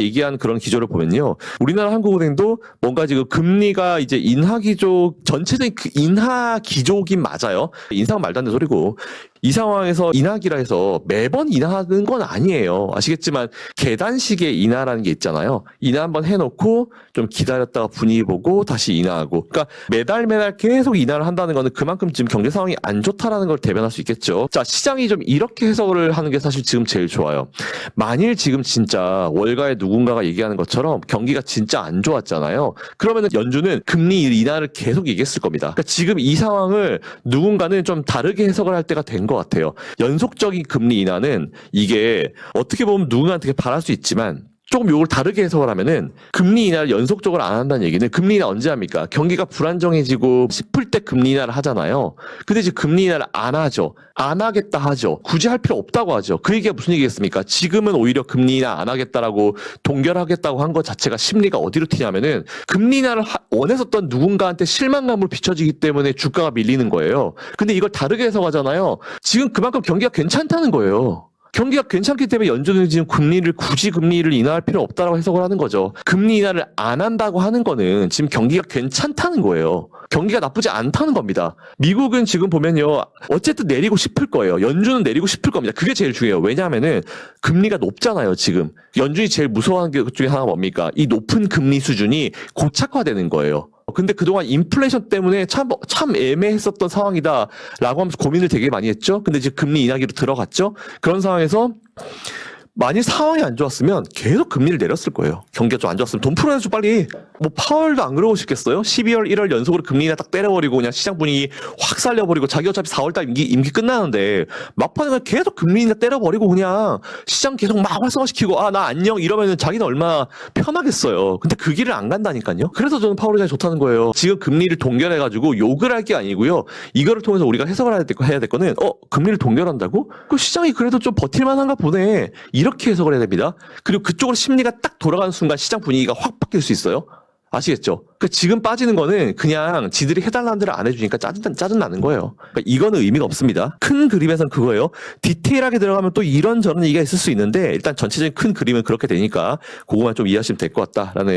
얘기한 그런 기조를 보면요. 우리나라 한국은행도 뭔가 지금 금리가 이제 인하 기조 전체적인 그 인하 기조긴 맞아요. 인상 말도 안 되는 소리고 이 상황에서 인하기라 해서 매번 인하하는 건 아니에요. 아시겠지만 계단식의 인하라는 게 있잖아요. 인하 한번 해놓고 좀 기다렸다가 분위기 보고 다시 인하하고. 그러니까 매달 매달 계속 인하를 한다는 거는 그만큼 지금 경제 상황이 안 좋다라는 걸 대변할 수 있겠죠. 자 시장이 좀 이렇게 해석을 하는 게 사실 지금 제일 좋아요. 만일 지금 진짜 월가에 누군가가 얘기하는 것처럼 경기가 진짜 안 좋았잖아요. 그러면은 연준은 금리 인하를 계속 얘기했을 겁니다. 그러니까 지금 이 상황을 누군가는 좀 다르게 해석을 할 때가 된것 같아요. 연속적인 금리 인하는 이게 어떻게 보면 누군가한테 바랄 수 있지만 조금 요걸 다르게 해석을 하면은 금리 인하를 연속적으로 안 한다는 얘기는 금리 인하 언제 합니까? 경기가 불안정해지고 싶을 때 금리 인하를 하잖아요. 근데 이제 금리 인하를 안 하죠. 안 하겠다 하죠. 굳이 할 필요 없다고 하죠. 그 얘기가 무슨 얘기겠습니까? 지금은 오히려 금리 인하 안 하겠다라고 동결하겠다고 한 것 자체가 심리가 어디로 튀냐면은 금리 인하를 하- 원했었던 누군가한테 실망감을 비춰지기 때문에 주가가 밀리는 거예요. 근데 이걸 다르게 해석하잖아요. 지금 그만큼 경기가 괜찮다는 거예요. 경기가 괜찮기 때문에 연준은 지금 금리를 굳이 금리를 인하할 필요 없다라고 해석을 하는 거죠. 금리 인하를 안 한다고 하는 거는 지금 경기가 괜찮다는 거예요. 경기가 나쁘지 않다는 겁니다. 미국은 지금 보면요. 어쨌든 내리고 싶을 거예요. 연준은 내리고 싶을 겁니다. 그게 제일 중요해요. 왜냐하면은 금리가 높잖아요, 지금. 연준이 제일 무서워하는 게 중에 하나가 뭡니까? 이 높은 금리 수준이 고착화되는 거예요. 근데 그동안 인플레이션 때문에 참, 참 애매했었던 상황이다. 라고 하면서 고민을 되게 많이 했죠. 근데 이제 금리 인하기로 들어갔죠. 그런 상황에서 만일 상황이 안 좋았으면 계속 금리를 내렸을 거예요. 경기가 좀 안 좋았으면 돈 풀어야죠, 빨리. 뭐 파월도 안 그러고 싶겠어요? 12월, 1월 연속으로 금리 인하 딱 때려버리고 그냥 시장 분위기 확 살려버리고 자기 어차피 4월달 임기, 임기 끝나는데 막판에 계속 금리 인하 때려버리고 그냥 시장 계속 막 활성화시키고 아, 나 안녕 이러면은 자기는 얼마나 편하겠어요. 근데 그 길을 안 간다니까요. 그래서 저는 파월이 좋다는 거예요. 지금 금리를 동결해가지고 욕을 할 게 아니고요. 이거를 통해서 우리가 해석을 해야 될, 거- 해야 될 거는 어, 금리를 동결한다고? 그 시장이 그래도 좀 버틸만한가 보네. 이 렇게 해석을 해야 됩니다. 그리고 그쪽으로 심리가 딱 돌아가는 순간 시장 분위기가 확 바뀔 수 있어요. 아시겠죠? 그 지금 빠지는 거는 그냥 지들이 해달라는 대로 안 해주니까 짜증, 짜증나는 거예요. 그러니까 이거는 의미가 없습니다. 큰 그림에선 그거예요. 디테일하게 들어가면 또 이런저런 얘기가 있을 수 있는데 일단 전체적인 큰 그림은 그렇게 되니까 그거만 좀 이해하시면 될 것 같다라는